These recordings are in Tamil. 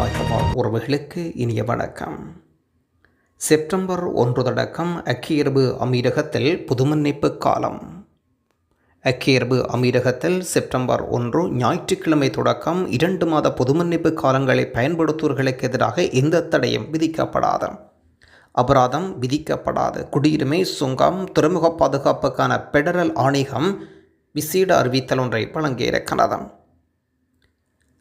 தாய்கபால் உறவுகளுக்கு இனிய வணக்கம். செப்டம்பர் ஒன்று தொடக்கம் அக்கியரபு அமீரகத்தில் புதுமன்னிப்பு காலம். அக்கியரபு அமீரகத்தில் செப்டம்பர் ஒன்று ஞாயிற்றுக்கிழமை தொடக்கம் இரண்டு மாத பொதுமன்னிப்பு காலங்களை பயன்படுத்துவர்களுக்கு எதிராக எந்த தடையும் விதிக்கப்படாது. அபராதம் விதிக்கப்படாது. குடியுரிமை சுங்கம் துறைமுக பாதுகாப்புக்கான பெடரல் ஆணையம் விசேட அறிவித்தல் ஒன்றை வழங்கியிருக்கிறது.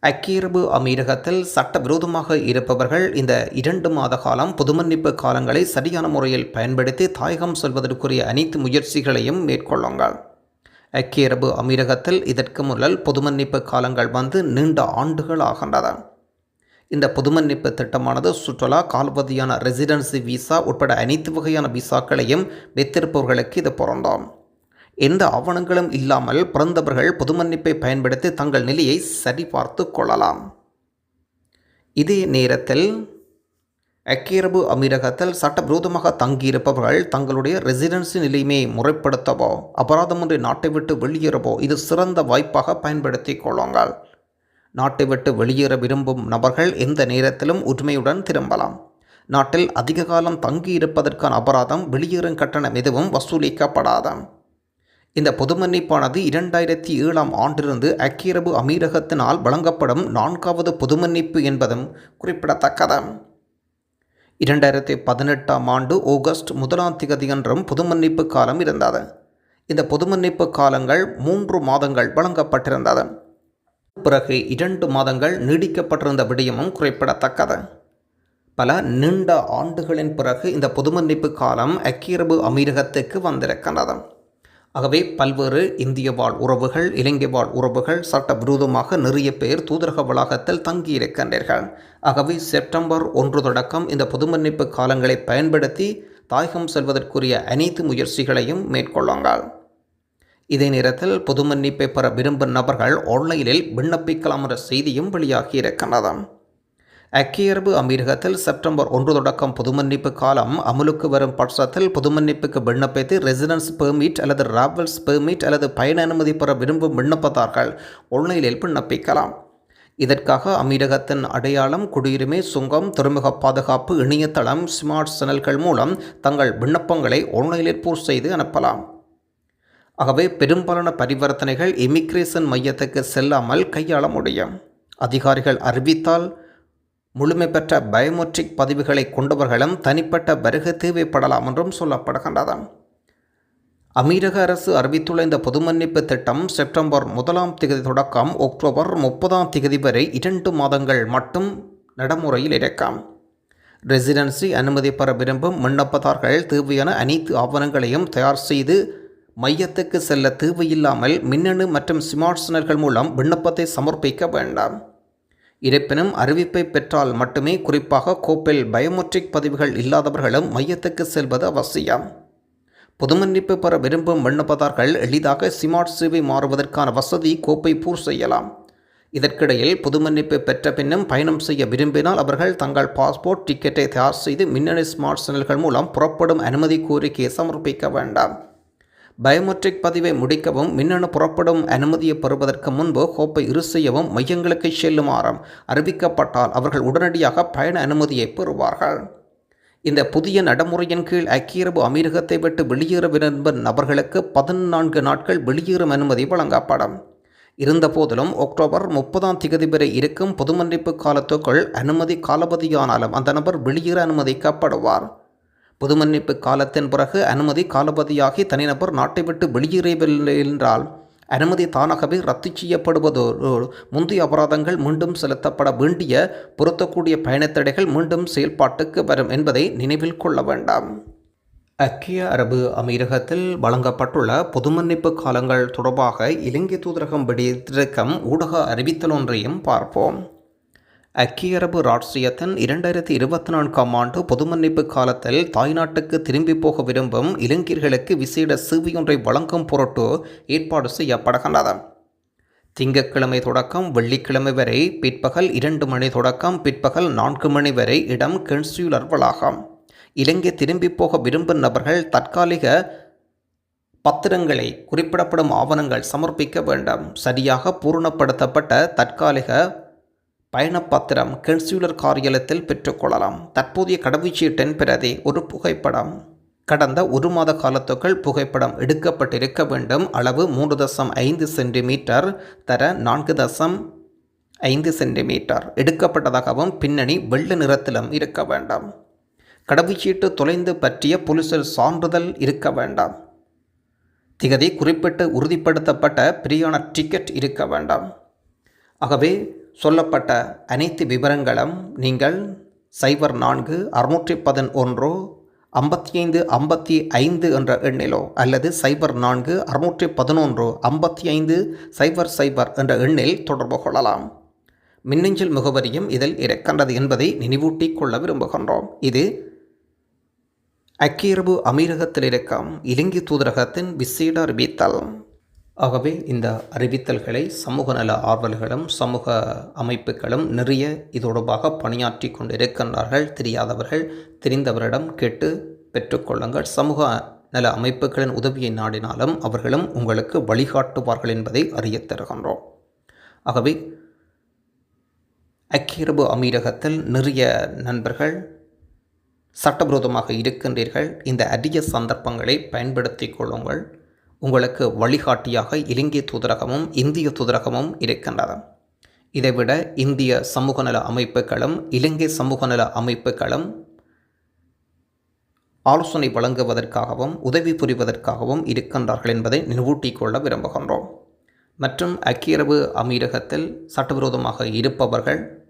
அக்கீரபு அமீரகத்தில் சட்டவிரோதமாக இருப்பவர்கள் இந்த இரண்டு மாத காலம் பொதுமன்னிப்பு காலங்களை சரியான முறையில் பயன்படுத்தி தாயகம் செல்வதற்குரிய அனைத்து முயற்சிகளையும் மேற்கொள்ளுங்கள். அக்கீரபு அமீரகத்தில் இதற்கு முதல் பொதுமன்னிப்பு காலங்கள் வந்து நீண்ட ஆண்டுகள் ஆகின்றன. இந்த பொதுமன்னிப்பு திட்டமானது சுற்றுலா கால்பதியான ரெசிடென்சி விசா உட்பட அனைத்து வகையான விசாக்களையும் வைத்திருப்பவர்களுக்கு இது பொருந்தான் எந்த ஆவணங்களும் இல்லாமல் பிறந்தவர்கள் பொதுமன்னிப்பை பயன்படுத்தி தங்கள் நிலையை சரிபார்த்து கொள்ளலாம். இதே நேரத்தில் அக்கீரபு அமீரகத்தில் சட்டவிரோதமாக தங்கியிருப்பவர்கள் தங்களுடைய ரெசிடென்சி நிலைமையை முறைப்படுத்தவோ அபராதம் ஒன்றை நாட்டை விட்டு வெளியேறவோ இது சிறந்த வாய்ப்பாக பயன்படுத்தி கொள்ளுங்கள். நாட்டை விட்டு வெளியேற விரும்பும் நபர்கள் எந்த நேரத்திலும் உரிமையுடன் திரும்பலாம். நாட்டில் அதிக காலம் தங்கியிருப்பதற்கான அபராதம் வெளியேறும் கட்டணம் எதுவும் வசூலிக்கப்படாதான் இந்த பொது மன்னிப்பானது இரண்டாயிரத்தி ஏழாம் ஆண்டிலிருந்து அக்கீரபு அமீரகத்தினால் வழங்கப்படும் நான்காவது பொது மன்னிப்பு என்பதும் குறிப்பிடத்தக்கது. இரண்டாயிரத்தி பதினெட்டாம் ஆண்டு ஆகஸ்ட் முதலாம் திகதியன்றும் பொது மன்னிப்பு காலம் இருந்தது. இந்த பொது மன்னிப்பு காலங்கள் மூன்று மாதங்கள் வழங்கப்பட்டிருந்தது. பிறகு இரண்டு மாதங்கள் நீடிக்கப்பட்டிருந்த விடயமும் குறிப்பிடத்தக்கது. பல நீண்ட ஆண்டுகளின் பிறகு இந்த பொது மன்னிப்பு காலம் அக்கீரபு அமீரகத்துக்கு வந்திருக்கின்றது. ஆகவே பல்வேறு இந்திய வாழ் உறவுகள் இலங்கை வாழ் உறவுகள் சட்டவிரோதமாக நிறைய பேர் தூதரக வளாகத்தில் தங்கியிருக்கின்றீர்கள். ஆகவே செப்டம்பர் ஒன்று தொடக்கம் இந்த பொதுமன்னிப்பு காலங்களை பயன்படுத்தி தாயகம் செல்வதற்குரிய அனைத்து முயற்சிகளையும் மேற்கொள்ளுங்கள். இதே நேரத்தில் பொது மன்னிப்பை பெற விரும்பும் நபர்கள் ஆன்லைனில் விண்ணப்பிக்கலாம் என்ற செய்தியும் வெளியாகி இருக்கின்றது அக்கியரபு அமீரகத்தில் செப்டம்பர் ஒன்று தொடக்கம் பொதுமன்னிப்பு காலம் அமுலுக்கு வரும் பட்சத்தில் பொதுமன்னிப்புக்கு விண்ணப்பித்து ரெசிடென்ஸ் பெர்மிட் அல்லது ராவல்ஸ் பெர்மிட் அல்லது பயண அனுமதி பெற விரும்பும் விண்ணப்பதார்கள் ஆன்லைனில் விண்ணப்பிக்கலாம். இதற்காக அமீரகத்தின் அடையாளம் குடியுரிமை சுங்கம் துறைமுக பாதுகாப்பு இணையதளம் ஸ்மார்ட் சேனல்கள் மூலம் தங்கள் விண்ணப்பங்களை ஆன்லைனில் பூர்த்தி செய்து அனுப்பலாம். ஆகவே பெரும்பாலான பரிவர்த்தனைகள் இமிக்ரேஷன் மையத்துக்கு செல்லாமல் கையாள முடியும். அதிகாரிகள் அறிவித்தால் முழுமை பெற்ற பயோமெட்ரிக் பதிவுகளை கொண்டவர்களும் தனிப்பட்ட வருகை தேவைப்படலாம் என்றும் சொல்லப்படுகின்றது அமீரக அரசு அறிவித்துள்ள இந்த பொது மன்னிப்பு திட்டம் செப்டம்பர் முதலாம் திகதி தொடக்கம் அக்டோபர் முப்பதாம் திகதி வரை இரண்டு மாதங்கள் மட்டும் நடைமுறையில் இருக்கும் ரெசிடென்சி அனுமதி பெற விரும்பும் விண்ணப்பதார்கள் தேவையான அனைத்து ஆவணங்களையும் தயார் செய்து மையத்துக்கு செல்ல தேவையில்லாமல் மின்னணு மற்றும் ஸ்மார்ட் மூலம் விண்ணப்பத்தை சமர்ப்பிக்க வேண்டாம். இருப்பினும் அறிவிப்பை பெற்றால் மட்டுமே குறிப்பாக கோப்பில் பயோமெட்ரிக் பதிவுகள் இல்லாதவர்களும் மையத்துக்கு செல்வது அவசியம். பொதுமன்னிப்பு பெற விரும்பும் விண்ணப்பதார்கள் எளிதாக ஸ்மார்ட் சேவை மாறுவதற்கான வசதி கோப்பை பூர் செய்யலாம். இதற்கிடையில் புதுமன்னிப்பு பெற்ற பின்னும் பயணம் செய்ய விரும்பினால் அவர்கள் தங்கள் பாஸ்போர்ட் டிக்கெட்டை தயார் செய்து மின்னணு ஸ்மார்ட் சேனல்கள் மூலம் புறப்படும் அனுமதி கோரிக்கையை சமர்ப்பிக்க வேண்டாம். பயோமெட்ரிக் பதிவை முடிக்கவும் மின்னணு புறப்படும் அனுமதியை பெறுவதற்கு முன்பு கோப்பை இரு செய்யவும் மையங்களுக்கு செல்லுமாறும் அறிவிக்கப்பட்டால் அவர்கள் உடனடியாக பயண அனுமதியை பெறுவார்கள். இந்த புதிய நடைமுறையின் கீழ் ஐக்கியரபு அமீரகத்தை விட்டு வெளியேற விரும்பும் நபர்களுக்கு பதினான்கு நாட்கள் வெளியேறும் அனுமதி வழங்கப்படும். இருந்தபோதிலும் அக்டோபர் முப்பதாம் திகதி வரை இருக்கும் பொதுமன்னிப்பு காலத்துக்குள் அனுமதி காலபதியானாலும் அந்த நபர் வெளியேற அனுமதிக்கப்படுவார். பொதுமன்னிப்பு காலத்தின் பிறகு அனுமதி காலபதியாகி தனிநபர் நாட்டை விட்டு வெளியேறவில்லை என்றால் அனுமதி தானாகவே ரத்து செய்யப்படுவதோடு முந்தைய அபராதங்கள் மீண்டும் செலுத்தப்பட வேண்டிய பொருத்தக்கூடிய பயணத்தடைகள் மீண்டும் செயல்பாட்டுக்கு வரும் என்பதை நினைவில் கொள்ள வேண்டாம். ஐக்கிய அரபு அமீரகத்தில் வழங்கப்பட்டுள்ள பொதுமன்னிப்பு காலங்கள் தொடர்பாக இலங்கை தூதரகம் வெளியிட்டிருக்கும் ஊடக அறிவித்தல் ஒன்றையும் பார்ப்போம். ஐக்கிய அரபு ராஷ்டிரியத்தின் இரண்டாயிரத்தி இருபத்தி நான்காம் ஆண்டு பொதுமன்னிப்பு காலத்தில் தாய்நாட்டுக்கு திரும்பி போக விரும்பும் இளைஞர்களுக்கு விசேட சேவையொன்றை வழங்கும் பொருட்டு ஏற்பாடு செய்யப்படுகின்றது. திங்கட்கிழமை தொடக்கம் வெள்ளிக்கிழமை வரை பிற்பகல் இரண்டு மணி தொடக்கம் பிற்பகல் நான்கு மணி வரை இடம் கென்சியுலர் வளாகம். இலங்கை திரும்பி போக விரும்பும் நபர்கள் தற்காலிக பத்திரங்களை குறிப்பிடப்படும் ஆவணங்கள் சமர்ப்பிக்க வேண்டும். சரியாக பூரணப்படுத்தப்பட்ட தற்காலிக பயணப்பத்திரம் கென்சியுலர் காரியாலயத்தில் பெற்றுக்கொள்ளலாம். தற்போதைய கடவுச்சீட்டின் பிறதே ஒரு புகைப்படம். கடந்த ஒரு மாத காலத்துக்குள் புகைப்படம் எடுக்கப்பட்டிருக்க வேண்டும். அளவு மூன்று தசம் ஐந்து சென்டிமீட்டர் தர நான்கு தசம் ஐந்து சென்டிமீட்டர். எடுக்கப்பட்டதாகவும் பின்னணி வெள்ளை நிறத்திலும் இருக்க வேண்டாம். கடவுச்சீட்டு தொலைந்து பற்றிய போலீசில் சான்றிதழ் இருக்க வேண்டாம். திகதி குறிப்பிட்டு உறுதிப்படுத்தப்பட்ட பிரியான டிக்கெட் இருக்க வேண்டாம். ஆகவே சொல்லப்பட்ட அனைத்து விவரங்களும் நீங்கள் சைபர் நான்கு அறுநூற்றி பதினொன்று ஐம்பத்தி ஐந்து ஐம்பத்தி ஐந்து என்ற எண்ணிலோ அல்லது சைபர் நான்கு அறுநூற்றி பதினொன்று ஐம்பத்தி ஐந்து சைபர் சைபர் என்ற எண்ணில் தொடர்பு கொள்ளலாம். மின்னஞ்சல் முகவரியும் இதில் இருக்கின்றது என்பதை நினைவூட்டிக் கொள்ள விரும்புகின்றோம். இது அக்கீரபு அமீரகத்தில் இருக்கும் இலங்கை தூதரகத்தின் விசேட அறிவித்தல். ஆகவே இந்த அறிவித்தல்களை சமூக நல ஆர்வல்களும் சமூக அமைப்புகளும் நிறைய இதோடபாக பணியாற்றி கொண்டிருக்கின்றார்கள். தெரியாதவர்கள் தெரிந்தவரிடம் கேட்டு பெற்றுக்கொள்ளுங்கள் சமூக நல அமைப்புகளின் உதவியை நாடினாலும் அவர்களும் உங்களுக்கு வழிகாட்டுவார்கள் என்பதை அறியத் தருகின்றோம். ஆகவே அக்கீரபு அமீரகத்தில் நிறைய நண்பர்கள் சட்டவிரோதமாக இருக்கின்றீர்கள். இந்த அரிய சந்தர்ப்பங்களை பயன்படுத்தி கொள்ளுங்கள். உங்களுக்கு வழிகாட்டியாக இலங்கை தூதரகமும் இந்திய தூதரகமும் இருக்கின்றது இதைவிட இந்திய சமூக நல அமைப்புகளும் இலங்கை சமூக நல அமைப்புகளும் ஆலோசனை வழங்குவதற்காகவும் உதவி புரிவதற்காகவும் இருக்கின்றார்கள் என்பதை நினைவூட்டிக் கொள்ள விரும்புகின்றோம். மற்றும் அக்கியரவு அமீரகத்தில் சட்டவிரோதமாக இருப்பவர்கள்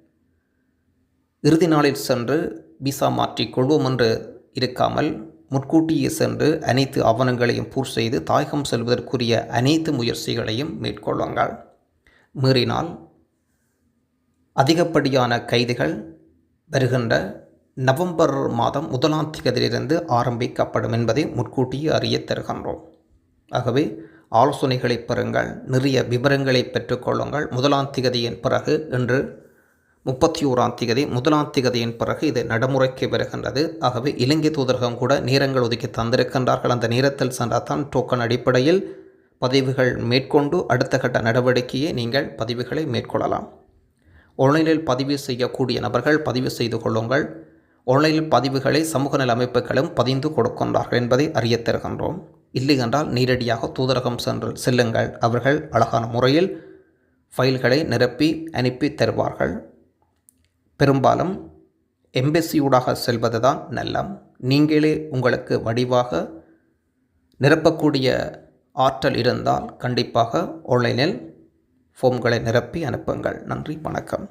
இறுதி நாளில் சென்று விசா மாற்றிக் கொள்வோம் என்று இருக்காமல் முன்கூட்டியே சென்று அனைத்து ஆவணங்களையும் பூர்த்தி செய்து தாயகம் செல்வதற்குரிய அனைத்து முயற்சிகளையும் மேற்கொள்ளுங்கள் மீறினால் அதிகப்படியான கைதுகள் வருகின்ற நவம்பர் மாதம் முதலாம் தேதியிலிருந்து ஆரம்பிக்கப்படும் என்பதை முன்கூட்டியே அறிய தருகின்றோம். ஆகவே ஆலோசனைகளை பெறுங்கள் நிறைய விவரங்களை பெற்றுக்கொள்ளுங்கள் முதலாம் திகதியின் பிறகு இன்று முப்பத்தி ஓராம் திகதி முதலாம் திகதியின் பிறகு இது நடைமுறைக்கு வருகின்றது. ஆகவே இலங்கை தூதரகம் கூட நேரங்கள் ஒதுக்கி தந்திருக்கின்றார்கள். அந்த நேரத்தில் சென்றால்தான் டோக்கன் அடிப்படையில் பதிவுகள் மேற்கொண்டு அடுத்த கட்ட நடவடிக்கையை நீங்கள் பதிவுகளை மேற்கொள்ளலாம். ஆன்லைனில் பதிவு செய்யக்கூடிய நபர்கள் பதிவு செய்து கொள்ளுங்கள். ஆன்லைனில் பதிவுகளை சமூக நல அமைப்புகளும் பதிந்து கொடுக்கின்றார்கள் என்பதை அறியத் தருகின்றோம். இல்லை என்றால் நேரடியாக தூதரகம் சென்று செல்லுங்கள். அவர்கள் அழகான முறையில் ஃபைல்களை நிரப்பி அனுப்பி தருவார்கள். பெரும்பாலும் எம்பெசியூடாக செல்வது தான் நல்லம். நீங்களே உங்களுக்கு வடிவாக நிரப்பக்கூடிய ஆற்றல் இருந்தால் கண்டிப்பாக ஆன்லைனில் ஃபோம்களை நிரப்பி அனுப்புங்கள். நன்றி வணக்கம்.